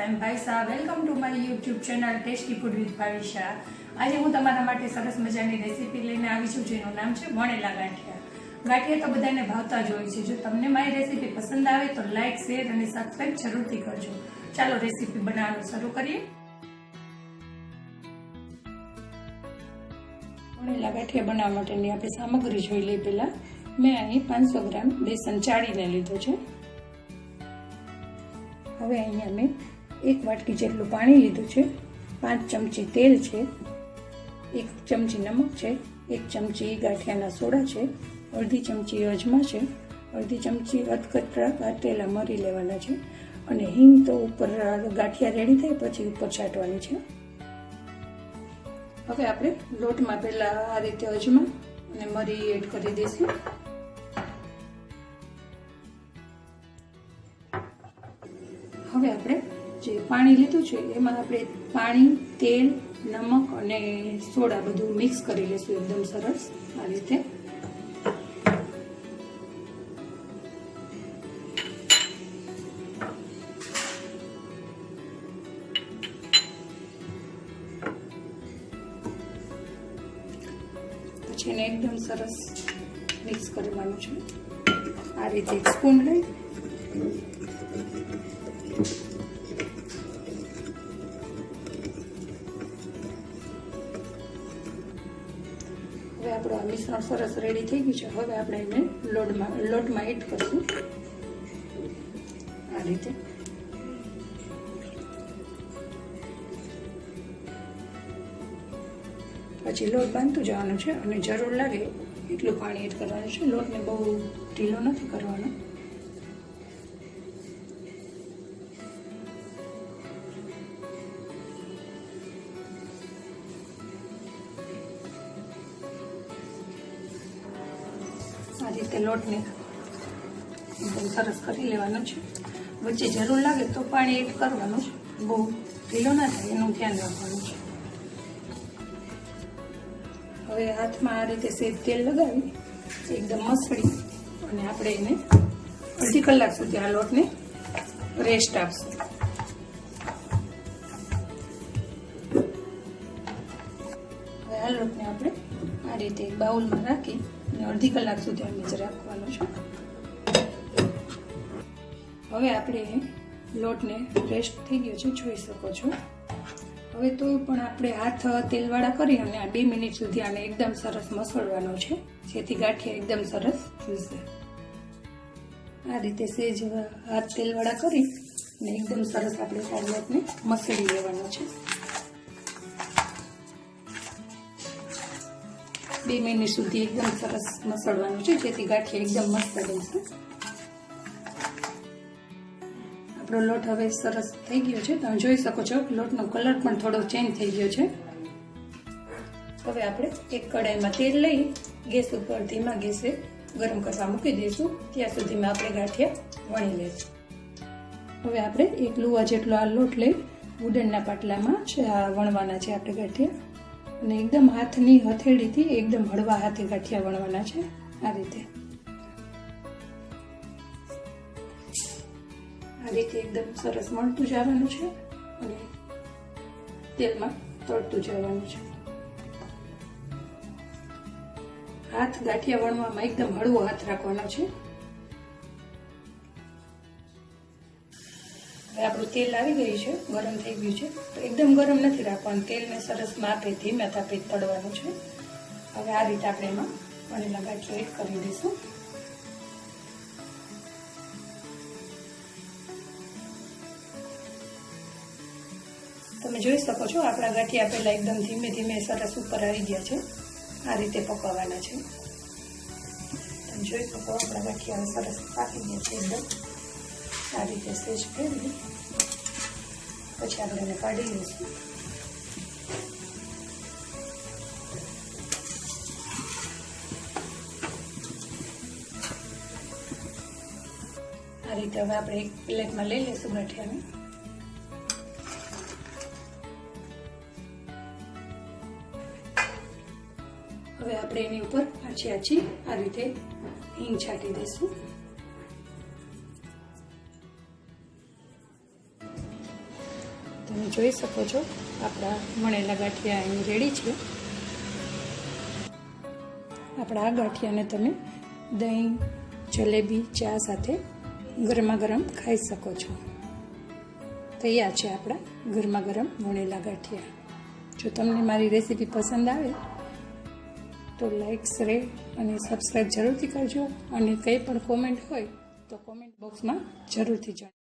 M ભાઈસા welcome to my YouTube channel tasty food with Bhavisha આજે હું તમારા માટે સરસ મજાની રેસીપી લઈને આવી છું, જેનું નામ છે વણેલા ગાંઠિયા. ગાંઠિયા તો બધાને ભાવતા જ હોય છે. જો તમને મારી રેસીપી પસંદ આવે તો લાઇક શેર અને સબસ્ક્રાઈબ જરૂરથી કરજો. ચાલો રેસીપી બનાવવાનું શરૂ કરીએ. વણેલા ગાંઠિયા બનાવવા માટેની આપણે સામગ્રી જોઈ લઈએ પહેલાં. મેં અહીં પાંચસો ગ્રામ બેસન ચાળીને લીધો છે. હવે અહીંયા મેં એક વાટકી જેટલું પાણી લીધું છે, પાંચ ચમચી તેલ છે, એક ચમચી નમક છે, એક ચમચી ગાંઠિયાના સોડા છે, અડધી ચમચી અજમા છે, અડધી ચમચી અધકચરા કાટેલા મરી લેવાના છે અને હિંગ તો ઉપર ગાંઠિયા રેડી થાય પછી ઉપર છાંટવાની છે. હવે આપણે લોટમાં પહેલાં આ રીતે અજમા અને મરી એડ કરી દઈશું. હવે આપણે જે પાણી લીધું છે, એમાં આપણે પાણી, તેલ, નમક અને સોડા બધું મિક્સ કરી લઈશું એકદમ સરસ આ રીતે. પછી એને એકદમ સરસ મિક્સ કરવાનું છે. આ રીતે એક સ્પૂન લઈ. આપણું આ મિશ્રણ સરસ રેડી થઈ ગયું છે. હવે આપણે એને લોટમાં લોટમાં એડ કરશું. આ રીતે. પછી લોટ બાંધતું જવાનું છે અને જરૂર લાગે એટલું પાણી એડ કરવાનું છે. લોટને બહુ ઢીલો નથી કરવાનો. આ રીતે લોટને એકદમ સરસ કરી લેવાનો છે. વચ્ચે જરૂર લાગે તો પાણી એડ કરવાનું છે. બહુ ઢીલો ના થાય, એનું ધ્યાન રાખવાનું છે. હવે હાથમાં આ રીતે સેજ તેલ લગાવી, એકદમ મસળી, અને આપણે એને અડધી કલાક સુધી આ લોટને રેસ્ટ આપશું. આ આપણે આ રીતે બાઉલમાં રાખી અને અડધી કલાક સુધી આ જ રાખવાનો છે. હવે આપણે લોટને રેસ્ટ થઈ ગયો છે જોઈ શકો છો. હવે તો પણ આપણે હાથ તેલવાળા કરી અને આ બે મિનિટ સુધી આને એકદમ સરસ મસળવાનો છે. જેથી ગાંઠિયા એકદમ સરસ ફૂલશે આ રીતે સેજ હાથ તેલવાળા કરી અને એકદમ સરસ આપણે સારી મસળી લેવાનો છે. બે મિનિટ સુધી એકદમ સરસ મસળવાનું છે, જેથી ગાંઠિયા એકદમ મસ્ત રહેશે આપણો લોટ હવે સરસ થઈ ગયો છે. તમે જોઈ શકો છો, લોટનો કલર પણ થોડો ચેન્જ થઈ ગયો છે. હવે આપણે એક કડાઈમાં તેલ લઈ ગેસ ઉપર ધીમા ગેસે ગરમ કરવા મૂકી દઈશું. ત્યાં સુધીમાં આપણે ગાંઠિયા વણી લઈશું. હવે આપણે એક લુવા જેટલો આ લોટ લઈ વુડનના પાટલામાં વણવાના છે આપણે ગાંઠિયા. અને એકદમ હાથની હથેળીથી એકદમ હળવા હાથે ગાંઠિયા વણવાના છે આ રીતે. આ રીતે એકદમ સરસ મળતું જવાનું છે અને તેલમાં તળતું જવાનું છે. હાથ ગાંઠિયા વણવામાં એકદમ હળવો હાથ રાખવાનો છે. હવે આપણું તેલ આવી ગયું છે, ગરમ થઈ ગયું છે. તો એકદમ ગરમ નથી રાખવાનું. તેલને સરસ માપે ધીમે તાપે તળવાનું છે. હવે આ રીતે આપણે એમાં વણેલા ગાંઠિયો એડ કરી દઈશું. તમે જોઈ શકો છો, આપણા ગાંઠિયા પહેલાં એકદમ ધીમે ધીમે સરસ ઉપર આવી ગયા છે. આ રીતે પકવવાના છે. તમે જોઈ શકો આપણા ગાંઠિયા સરસ પાકી ગયા છે એકદમ. આ રીતે સેજ ફેરવી પછી આપણે એને કાઢી લઈશું. આ રીતે હવે આપણે એક પ્લેટમાં લઈ લઈશું ગઠિયાને. હવે આપણે એની ઉપર આછી આછી આ રીતે હિંગ છાંટી દઈશું. તમે જોઈ શકો છો. આપણા વણેલા ગાંઠિયા અહીં રેડી છે. આપણા આ ગાંઠિયાને તમે દહીં, જલેબી, ચા સાથે ગરમા ગરમ ખાઈ શકો છો. તૈયાર છે આપણા ગરમા ગરમ વણેલા ગાંઠિયા. જો તમને મારી રેસીપી પસંદ આવે, તો લાઈક, શેર અને સબસ્ક્રાઈબ જરૂરથી કરજો. અને કંઈ પણ કોમેન્ટ હોય, તો કોમેન્ટ બોક્સમાં જરૂરથી જણાવો